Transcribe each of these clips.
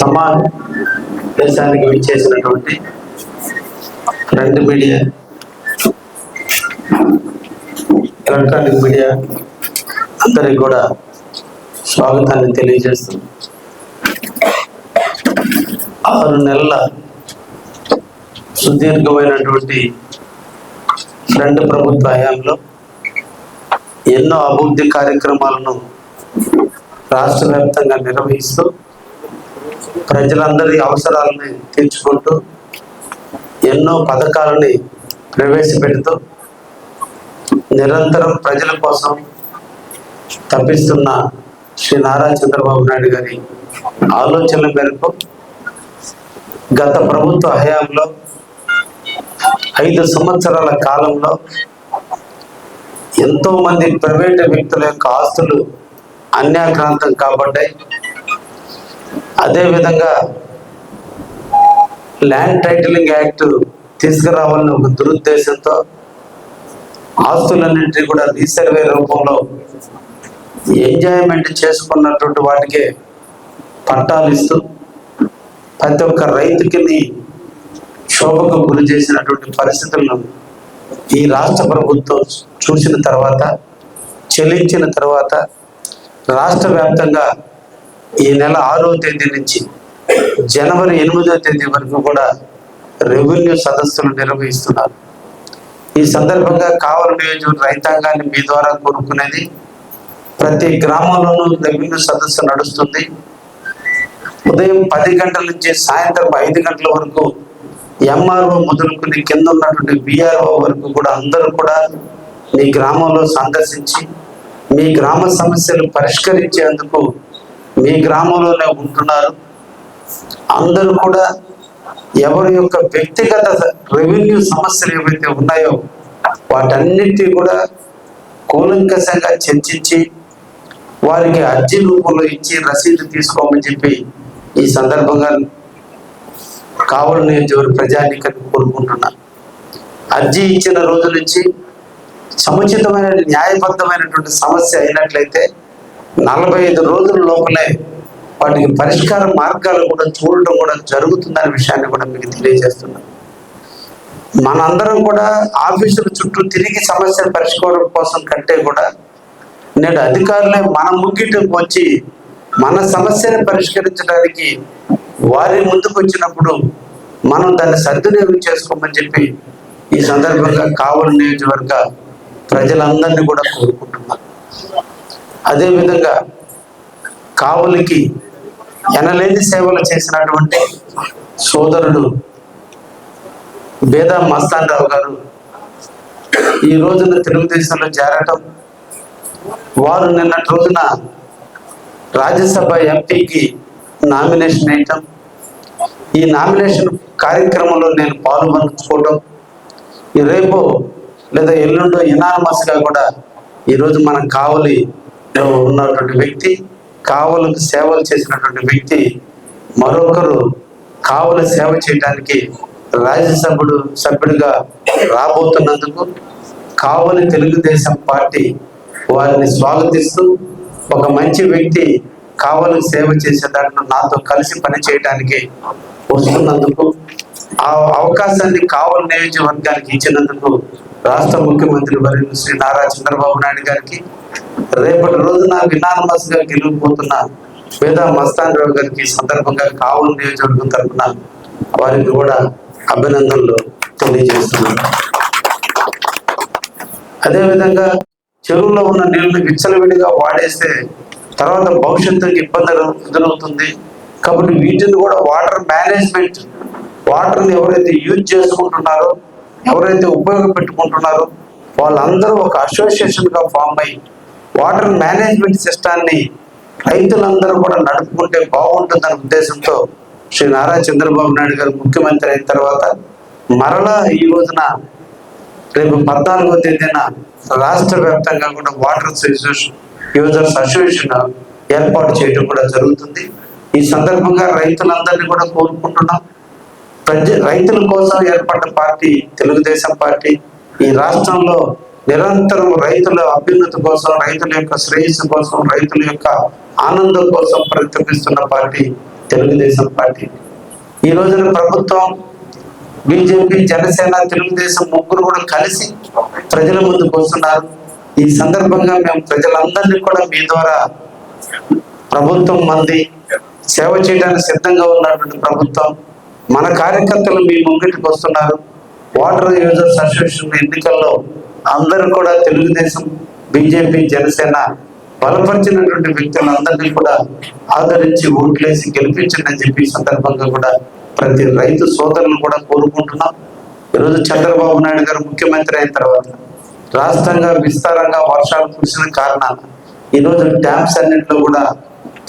సమాన్. దేశానికి విచ్చేసినటువంటి print media. Electronic media అందరికి కూడా స్వాగతాన్ని తెలియజేస్తుంది. ఆరు నెలల సుదీర్ఘమైనటువంటి ఫ్రెండ్ ప్రభుత్వ హయాంలో ఎన్నో అభివృద్ధి కార్యక్రమాలను రాష్ట్ర వ్యాప్తంగా నిర్వహిస్తూ ప్రజలందరి అవసరాలని తీర్చుకుంటూ ఎన్నో పథకాలని ప్రవేశపెడుతూ నిరంతరం ప్రజల కోసం తప్పిస్తున్న శ్రీ నారా చంద్రబాబు నాయుడు గారి ఆలోచనల మేరకు గత ప్రభుత్వ హయాంలో ఐదు సంవత్సరాల కాలంలో ఎంతో మంది ప్రైవేటు వ్యక్తుల యొక్క ఆస్తులు అన్యాక్రాంతం కాబడ్డాయి. అదేవిధంగా ల్యాండ్ టైటిలింగ్ యాక్ట్ తీసుకురావాలని ఒక దురుద్దేశంతో ఆస్తులన్నింటినీ కూడా రీసర్వే రూపంలో ఎంజాయ్మెంట్ చేసుకున్నటువంటి వాటికే పట్టాలు ఇస్తూ ప్రతి ఒక్క రైతుకి శోభకు గురి చేసినటువంటి పరిస్థితులను ఈ రాష్ట్ర ప్రభుత్వం చూసిన తర్వాత చెల్లించిన తర్వాత రాష్ట్ర వ్యాప్తంగా ఈ నెల ఆరో తేదీ నుంచి జనవరి ఎనిమిదో తేదీ వరకు కూడా రెవెన్యూ సదస్సులు నిర్వహిస్తున్నారు. ఈ సందర్భంగా కావలి నియోజకవర్గ రైతాంగాన్ని మీ ద్వారా కోరుకునేది ప్రతి గ్రామంలోనూ రెవెన్యూ సదస్సు నడుస్తుంది. ఉదయం పది గంటల నుంచి సాయంత్రం ఐదు గంటల వరకు ఎంఆర్ఓ మొదలుకుని కింద ఉన్నటువంటి బిఆర్ఓ వరకు కూడా అందరూ కూడా మీ గ్రామంలో సందర్శించి మీ గ్రామ సమస్యలు పరిష్కరించేందుకు మీ గ్రామంలోనే ఉంటున్నారు. అందరూ కూడా ఎవరి యొక్క వ్యక్తిగత రెవెన్యూ సమస్యలు ఏవైతే ఉన్నాయో వాటన్నిటి కూడా కూలంకషంగా చర్చించి వారికి అర్జీ రూపంలో ఇచ్చి రసీదు తీసుకోమని చెప్పి ఈ సందర్భంగా కావలి నియోజకవర్గ ప్రజానీకాన్ని కోరుకుంటున్నా. అర్జీ ఇచ్చిన రోజు నుంచి సముచితమైన న్యాయబద్ధమైనటువంటి సమస్య అయినట్లయితే నలభై ఐదు రోజుల లోపలే వాటికి పరిష్కార మార్గాలు కూడా చూడటం కూడా జరుగుతుందనే విషయాన్ని కూడా మీకు తెలియజేస్తున్నాను. మనందరం కూడా ఆఫీసుల చుట్టూ తిరిగి సమస్యను పరిష్కారం కోసం కంటే కూడా నేడు అధికారులే మన ముగ్గిటకు వచ్చి మన సమస్యను పరిష్కరించడానికి వారి ముందుకు వచ్చినప్పుడు మనం దాన్ని సద్వినియోగం చేసుకోమని చెప్పి ఈ సందర్భంగా కావలి నియోజకవర్గ ప్రజలందరినీ కూడా కోరుకుంటున్నారు అదేవిధంగా కావలికి ఎనలేని సేవలు చేసినటువంటి సోదరుడు బేదా మస్తాన్ రావు గారు ఈ రోజున తెలుగుదేశంలో చేరటం వారు నిన్నటి రోజున రాజ్యసభ ఎంపీకి నామినేషన్ వేయటం ఈ నామినేషన్ కార్యక్రమంలో నేను పాల్గొనుకోవడం ఈ రేపు లేదా ఎల్లుండో ఇనానమస్గా కూడా ఈరోజు మనం కావలి ఉన్నటువంటి వ్యక్తి కావలకు సేవలు చేసినటువంటి వ్యక్తి మరొకరు కావల సేవ చేయడానికి రాజ్యసభ్యుడు సభ్యుడిగా రాబోతున్నందుకు కావలి తెలుగుదేశం పార్టీ వారిని స్వాగతిస్తూ ఒక మంచి వ్యక్తి కావలి సేవ చేసే దాంట్లో నాతో కలిసి పనిచేయడానికి వస్తున్నందుకు ఆ అవకాశాన్ని కావలి నియోజకవర్గానికి ఇచ్చినందుకు రాష్ట్ర ముఖ్యమంత్రి వర్యులు శ్రీ నారా చంద్రబాబు నాయుడు గారికి రేపటి రోజున వినానమస్గా గెలిగిపోతున్న వేద మస్తాన్ రావు గారికి సందర్భంగా కావులు నియోజకవర్గం తరఫున వారికి కూడా అభినందనలు తెలియజేస్తున్నాను. అదేవిధంగా చెరువులో ఉన్న నీళ్ళని విచ్చలవిడిగా వాడేస్తే తర్వాత భవిష్యత్తుకి ఇబ్బందులు ఎదురవుతుంది. కాబట్టి వీటిని కూడా వాటర్ మేనేజ్మెంట్ వాటర్ని ఎవరైతే యూజ్ చేసుకుంటున్నారో ఎవరైతే ఉపయోగపెట్టుకుంటున్నారో వాళ్ళందరూ ఒక అసోసియేషన్గా ఫామ్ అయ్యి వాటర్ మేనేజ్మెంట్ సిస్టాన్ని రైతులందరూ కూడా నడుపుకుంటే బాగుంటుందనే ఉద్దేశంతో శ్రీ నారా చంద్రబాబు నాయుడు గారు ముఖ్యమంత్రి అయిన తర్వాత మరలా ఈ రోజున రేపు పద్నాలుగో తేదీన రాష్ట్ర వ్యాప్తంగా కూడా వాటర్ యూజర్స్ అసోసియేషన్ ఏర్పాటు చేయడం కూడా జరుగుతుంది. ఈ సందర్భంగా రైతులందరినీ కూడా కోరుకుంటున్నాం. ప్రజ రైతుల కోసం ఏర్పడిన పార్టీ తెలుగుదేశం పార్టీ ఈ రాష్ట్రంలో నిరంతరం రైతుల అభ్యున్నతి కోసం రైతుల యొక్క శ్రేయస్సు కోసం రైతుల యొక్క ఆనందం కోసం ప్రతిపిస్తున్న పార్టీ తెలుగుదేశం పార్టీ. ఈ రోజున ప్రభుత్వం బీజేపీ జనసేన తెలుగుదేశం ముగ్గురు కూడా కలిసి ప్రజల ముందుకు వస్తున్నారు ఈ సందర్భంగా మేము ప్రజలందరినీ కూడా మీ ద్వారా ప్రభుత్వం మంది సేవ చేయడానికి సిద్ధంగా ఉన్నటువంటి ప్రభుత్వం మన కార్యకర్తలు మీ ముంగిటికి వస్తున్నారు. వాటర్ యూజర్స్ అసోసియేషన్ ఎన్నికల్లో అందరూ కూడా తెలుగుదేశం బీజేపీ జనసేన బలపరిచినటువంటి వ్యక్తులందరినీ కూడా ఆదరించి ఓట్లేసి గెలిపించండి అని చెప్పి సందర్భంగా కూడా ప్రతి రైతు సోదరులను కూడా కోరుకుంటున్నాం. ఈరోజు చంద్రబాబు నాయుడు గారు ముఖ్యమంత్రి అయిన తర్వాత రాష్ట్రంగా విస్తారంగా వర్షాలు కురిసిన కారణాన ఈరోజు డ్యామ్స్ అన్నింటిలో కూడా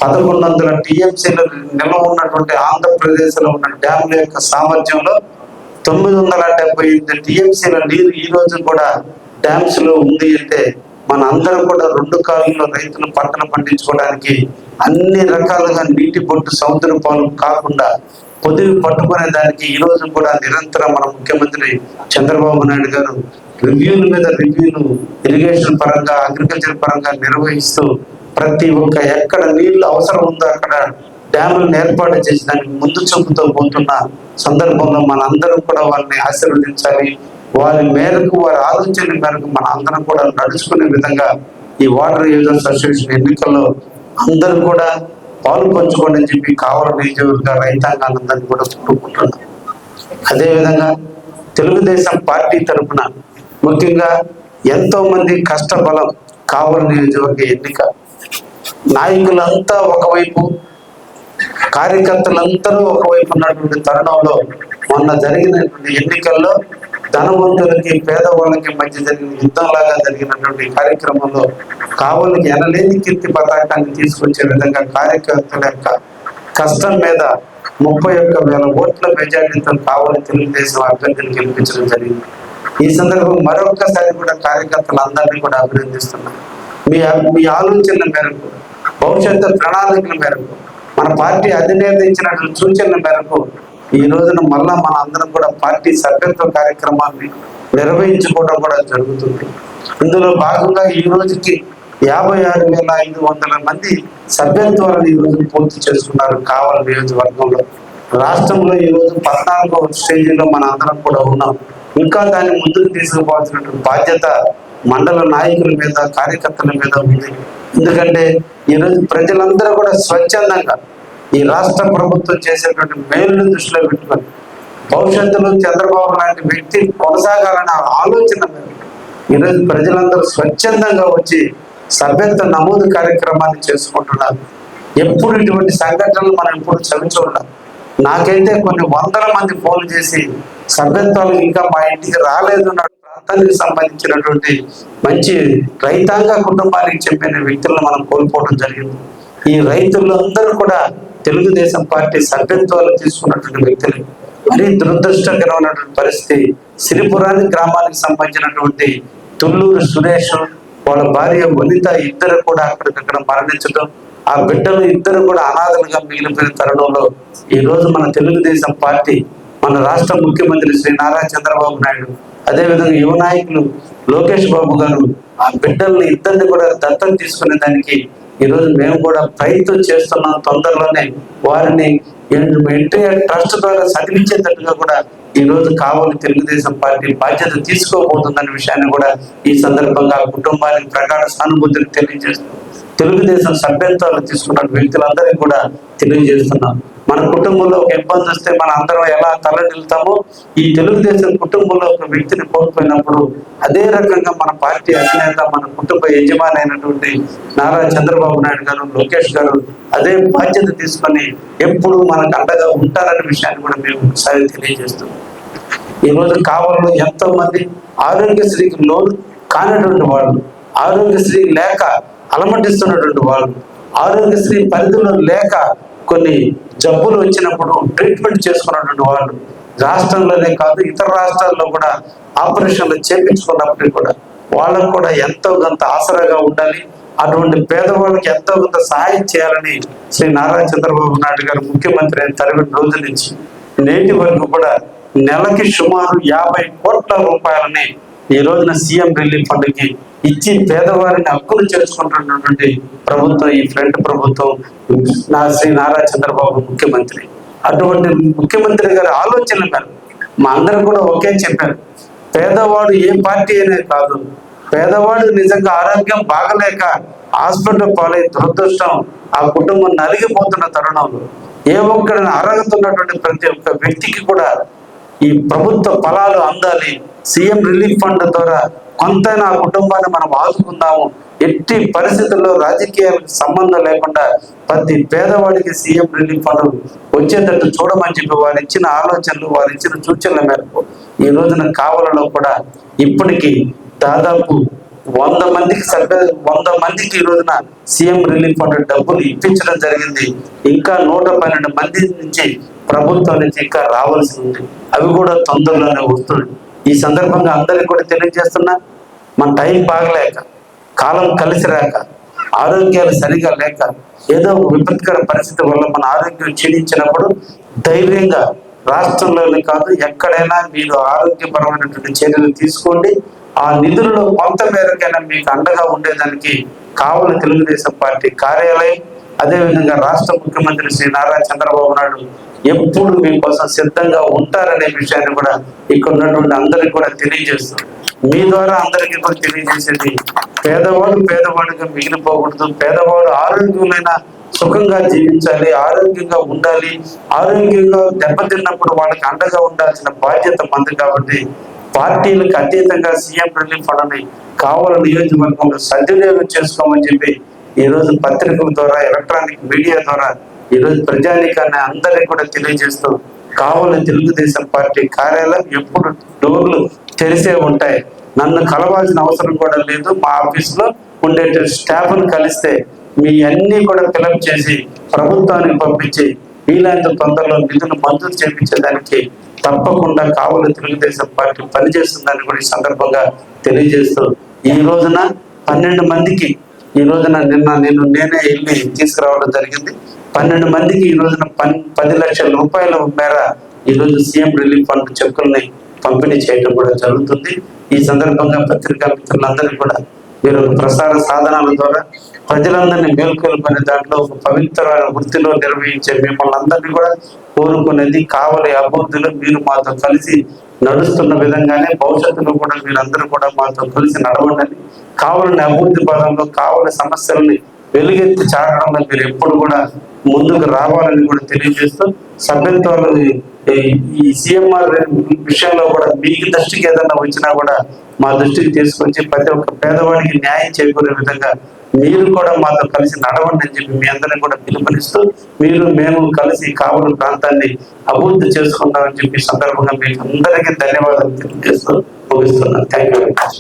పదకొండు వందల టీఎంసీలు నిల్వ ఉన్నటువంటి ఆంధ్రప్రదేశ్లో ఉన్న డ్యాముల యొక్క సామర్థ్యంలో తొమ్మిది వందల డెబ్బై ఎనిమిది టీఎంసీల నీరు ఈ రోజు కూడా డ్యామ్స్లో ఉంది అంటే మన అందరం కూడా రెండు కాలంలో రైతులు పంటలు పండించుకోవడానికి అన్ని రకాలుగా నీటి బొట్టు సముద్ర పాలు కాకుండా పొదివి పట్టుకునే దానికి ఈ రోజు కూడా నిరంతరం మన ముఖ్యమంత్రి చంద్రబాబు నాయుడు గారు రివ్యూల మీద రివ్యూలు ఇరిగేషన్ పరంగా అగ్రికల్చర్ పరంగా నిర్వహిస్తూ ప్రతి ఒక్క ఎక్కడ నీళ్ళు అవసరం ఉందో అక్కడ డ్యాములను ఏర్పాటు చేసి దానికి ముందు చూపుతో పోతున్న సందర్భంలో మనందరం కూడా వాళ్ళని ఆశీర్వదించాలి. వారి మేరకు వారి ఆలోచన మేరకు మన అందరం కూడా నడుచుకునే విధంగా ఈ వాటర్ యూజర్స్ అసోసియేషన్ ఎన్నికల్లో అందరూ కూడా పాలు పంచుకోండి అని చెప్పి కావాలి నియోజకవర్గ రైతాంగాలందరినీ కూడా కోరుకుంటున్నాం. అదేవిధంగా తెలుగుదేశం పార్టీ తరఫున ముఖ్యంగా ఎంతో మంది కష్టబలం కావలి నియోజకవర్గ ఎన్నిక. నాయకులంతా ఒకవైపు కార్యకర్తలందరూ ఒకవైపు ఉన్నటువంటి తరుణంలో మొన్న జరిగినటువంటి ఎన్నికల్లో ధనవంతులకి పేదవాళ్ళకి మధ్య జరిగిన యుద్ధంలాగా జరిగినటువంటి కార్యక్రమంలో కావలికి ఎనలేని కీర్తి పతాకాన్ని తీసుకొచ్చే విధంగా కార్యకర్తల యొక్క కష్టం మీద ముప్పై ఒక్క వేల ఓట్ల మెజార్టీతో కావాలని తెలుగుదేశం అభ్యర్థిని గెలిపించడం జరిగింది. ఈ సందర్భం మరొక్కసారి కూడా కార్యకర్తలందరినీ కూడా అభినందిస్తున్నారు మీ మీ ఆలోచనల మేరకు భవిష్యత్తు ప్రణాళికల మేరకు మన పార్టీ అధినేత ఇచ్చినటువంటి సూచనల మేరకు ఈ రోజున మళ్ళా మన అందరం కూడా పార్టీ సభ్యత్వ కార్యక్రమాన్ని నిర్వహించుకోవడం కూడా జరుగుతుంది. ఇందులో భాగంగా ఈ రోజుకి యాభై ఆరు వేల ఐదు వందల మంది సభ్యత్వాలను ఈ రోజు పూర్తి చేసుకున్నారు కావల నియోజకవర్గంలో. రాష్ట్రంలో ఈ రోజు పద్నాలుగో స్టేజీలో మన అందరం కూడా ఉన్నాం. ఇంకా దాన్ని ముందుకు తీసుకుపోవాల్సినటువంటి బాధ్యత మండల నాయకుల మీద కార్యకర్తల మీద ఉంది. ఎందుకంటే ఈరోజు ప్రజలందరూ కూడా స్వచ్ఛందంగా ఈ రాష్ట్ర ప్రభుత్వం చేసేటువంటి మేలును దృష్టిలో పెట్టుకొని భవిష్యత్తులో చంద్రబాబు లాంటి వ్యక్తి కొనసాగాలనే ఆలోచన ఈరోజు ప్రజలందరూ స్వచ్ఛందంగా వచ్చి సభ్యత్వ నమోదు కార్యక్రమాన్ని చేసుకుంటున్నారు. ఎప్పుడు ఇటువంటి సంఘటనలు మనం ఎప్పుడు చవిచూడాలి నాకైతే కొన్ని వందల మంది ఫోన్ చేసి సభ్యత్వాలు ఇంకా మా ఇంటికి రాలేదు అన్న ప్రాంతానికి సంబంధించినటువంటి మంచి రైతాంగ కుటుంబానికి చెప్పిన వ్యక్తులను మనం కోల్పోవడం జరిగింది. ఈ రైతులందరూ కూడా తెలుగుదేశం పార్టీ సభ్యత్వాలు తీసుకున్నటువంటి వ్యక్తులు. మరీ దురదృష్టకరమైనటువంటి పరిస్థితి సిరిపురాది గ్రామానికి సంబంధించినటువంటి తుళ్ళూరు సురేష్ వాళ్ళ భార్య వనిత ఇద్దరు కూడా అక్కడికక్కడ మరణించడం ఆ బిడ్డలు ఇద్దరు కూడా అనాథలుగా మిగిలిపోయిన తరుణంలో ఈ రోజు మన తెలుగుదేశం పార్టీ మన రాష్ట్ర ముఖ్యమంత్రి శ్రీ నారా చంద్రబాబు నాయుడు అదేవిధంగా యువ నాయకులు లోకేష్ బాబు గారు ఆ బిడ్డల్ని ఇద్దరిని కూడా దత్తత తీసుకునే దానికి ఈ రోజు మేము కూడా ప్రయత్నం చేస్తున్నాం తొందరలోనే వారిని ఎన్టీఆర్ ట్రస్ట్ ద్వారా సదిలించేటట్టుగా కూడా ఈ రోజు కావాలి తెలుగుదేశం పార్టీ బాధ్యత తీసుకోబోతుందనే విషయాన్ని కూడా ఈ సందర్భంగా కుటుంబానికి ప్రగాఢ సానుభూతిని తెలియజేస్తూ తెలుగుదేశం సభ్యత్వాలు తీసుకున్న వ్యక్తులందరికీ కూడా తెలియజేస్తున్నాం. మన కుటుంబంలో ఒక ఇబ్బంది వస్తే మన అందరం ఎలా తలడిల్తామో ఈ తెలుగుదేశం కుటుంబంలో ఒక వ్యక్తిని కోల్పోయినప్పుడు అదే రకంగా మన పార్టీ అధినేత మన కుటుంబ యజమాని అయినటువంటి నారా చంద్రబాబు నాయుడు గారు లోకేష్ గారు అదే బాధ్యత తీసుకొని ఎప్పుడు మనకు అండగా ఉంటారనే విషయాన్ని కూడా మేము ఒకసారి తెలియజేస్తున్నాం. ఈ రోజు కావాలలో ఎంతో మంది ఆరోగ్యశ్రీకి లోన్ కానటువంటి వాళ్ళు ఆరోగ్యశ్రీ లేక అలమటిస్తున్నటువంటి వాళ్ళు ఆరోగ్యశ్రీ పరిధిలో లేక కొన్ని జబ్బులు వచ్చినప్పుడు ట్రీట్మెంట్ చేసుకున్నటువంటి వాళ్ళు రాష్ట్రంలోనే కాదు ఇతర రాష్ట్రాల్లో కూడా ఆపరేషన్లు చేపించుకున్నప్పటికీ కూడా వాళ్ళకు కూడా ఎంతో కొంత ఆసరాగా ఉండాలి. అటువంటి పేదవాళ్ళకి ఎంతో కొంత సహాయం చేయాలని శ్రీ నారా చంద్రబాబు నాయుడు గారు ముఖ్యమంత్రి అయిన తరగతి రోజుల నుంచి నేటి వరకు కూడా నెలకి సుమారు యాభై కోట్ల రూపాయలని ఈ రోజున సీఎం రిలీఫ్ ఫండ్కి ఇచ్చి పేదవారిని హక్కులు చేసుకుంటున్నటువంటి ప్రభుత్వం ఈ ఫ్రంట్ ప్రభుత్వం నా శ్రీ నారా చంద్రబాబు ముఖ్యమంత్రి. అటువంటి ముఖ్యమంత్రి గారి ఆలోచన మేరకు మా అందరూ కూడా ఒకే చెప్పారు. పేదవాడు ఏ పార్టీ అనేది కాదు. పేదవాడు నిజంగా ఆరోగ్యం బాగలేక హాస్పిటల్ పాలై దురదృష్టం ఆ కుటుంబం నలిగిపోతున్న తరుణంలో ఏ ఒక్కడిని అర్హత ఉన్నటువంటి ప్రతి ఒక్క వ్యక్తికి కూడా ఈ ప్రభుత్వ ఫలాలు అందాలి. సీఎం రిలీఫ్ ఫండ్ ద్వారా కొంత నా కుటుంబాన్ని మనం ఆదుకుందాము. ఎట్టి పరిస్థితుల్లో రాజకీయాలకు సంబంధం లేకుండా ప్రతి పేదవాడికి సీఎం రిలీఫ్ ఫండ్ వచ్చేటట్టు చూడమని చెప్పి వారు ఇచ్చిన ఆలోచనలు వారు ఇచ్చిన సూచనల మేరకు ఈ రోజున కావలలో కూడా ఇప్పటికీ దాదాపు వంద మందికి సభ్య వంద మందికి ఈ రోజున సీఎం రిలీఫ్ ఫండ్ డబ్బులు ఇప్పించడం జరిగింది. ఇంకా నూట పన్నెండు మంది నుంచి ప్రభుత్వం నుంచి ఇంకా రావాల్సి ఉంది. అవి కూడా తొందరలోనే వస్తుంది ఈ సందర్భంగా అందరికి కూడా తెలియజేస్తున్నా మన టైం బాగలేక కాలం కలిసి రాక ఆరోగ్యాలు సరిగా లేక ఏదో ఒక విపత్కర పరిస్థితి వల్ల మన ఆరోగ్యం క్షీణించినప్పుడు ధైర్యంగా రాష్ట్రంలోనే కాదు ఎక్కడైనా మీరు ఆరోగ్యపరమైనటువంటి చర్యలు తీసుకోండి. ఆ నిధులలో కొంత మేరకైనా మీకు అండగా ఉండేదానికి కావలి తెలుగుదేశం పార్టీ కార్యాలయం అదేవిధంగా రాష్ట్ర ముఖ్యమంత్రి శ్రీ నారా చంద్రబాబు నాయుడు ఎప్పుడు మీకోసం సిద్ధంగా ఉంటారనే విషయాన్ని కూడా ఇక్కడ ఉన్నటువంటి అందరికి కూడా తెలియజేస్తాం మీ ద్వారా అందరికీ కూడా తెలియజేసేది పేదవాడు పేదవాడిగా మిగిలిపోకూడదు పేదవాడు ఆరోగ్యమైన సుఖంగా జీవించాలి ఆరోగ్యంగా ఉండాలి. ఆరోగ్యంగా దెబ్బతిన్నప్పుడు వాళ్ళకి అండగా ఉండాల్సిన బాధ్యత మంది కాబట్టి పార్టీలకు అతీతంగా సీఎం రిలీఫ్ ఫండ్ని కావాల నియోజకవర్గంలో సద్వినియోగం చేసుకోమని చెప్పి ఈ రోజు పత్రికల ద్వారా ఎలక్ట్రానిక్ మీడియా ద్వారా ఈ రోజు ప్రజానికాన్ని అందరికీ కూడా తెలియజేస్తూ కావాల తెలుగుదేశం పార్టీ కార్యాలయం ఎప్పుడు డోర్లు తెరిసే ఉంటాయి. నన్ను కలవాల్సిన అవసరం కూడా లేదు. మా ఆఫీస్లో ఉండే స్టాఫ్ను కలిస్తే మీ అన్ని కూడా ఫిలప్ చేసి ప్రభుత్వానికి పంపించి వీలైనంత తొందరలో నిధులు మంజూరు చేపించేదానికి తప్పకుండా కావలి తెలుగుదేశం పార్టీ పనిచేస్తుందని కూడా ఈ సందర్భంగా తెలియజేస్తూ ఈ రోజున పన్నెండు మందికి ఈ రోజున నిన్న నేను నేనే వెళ్ళి తీసుకురావడం జరిగింది. పన్నెండు మందికి ఈ రోజున పన్ పది లక్షల రూపాయల మేర ఈ రోజు సీఎం రిలీఫ్ ఫండ్ చెక్కుల్ని పంపిణీ చేయడం కూడా జరుగుతుంది. ఈ సందర్భంగా పత్రికా మిత్రులందరికీ కూడా మీరు ప్రసార సాధనాల ద్వారా ప్రజలందరినీ మేల్కొల్పుకునే దాంట్లో ఒక పవిత్రమైన వృత్తిలో నిర్వహించే మిమ్మల్ని అందరినీ కూడా కోరుకునేది కావలి అభివృద్ధిలో మీరు మాతో కలిసి నడుస్తున్న విధంగానే భవిష్యత్తులో కూడా మీరందరూ కూడా మాతో కలిసి నడవండి కావలని అభివృద్ధి పదంలో కావలి సమస్యలని వెలుగెత్తి చాటడంలో మీరు ఎప్పుడు కూడా ముందుకు రావాలని కూడా తెలియజేస్తూ సభ్యత్వాలు ఈ- సిఎంఆర్ విషయంలో కూడా మీకు దృష్టికి ఏదైనా వచ్చినా కూడా మా దృష్టికి తీసుకొచ్చి ప్రతి ఒక్క పేదవాడికి న్యాయం చేకూరే విధంగా మీరు కూడా మాతో కలిసి నడవండి అని చెప్పి మీ అందరిని కూడా పిలుపునిస్తూ మీరు మేము కలిసి కావలి ప్రాంతాన్ని అభివృద్ధి చేసుకుంటామని చెప్పి సందర్భంగా మీకు అందరికీ ధన్యవాదాలు తెలియజేస్తూ ముగిస్తున్నాను. Thank you very much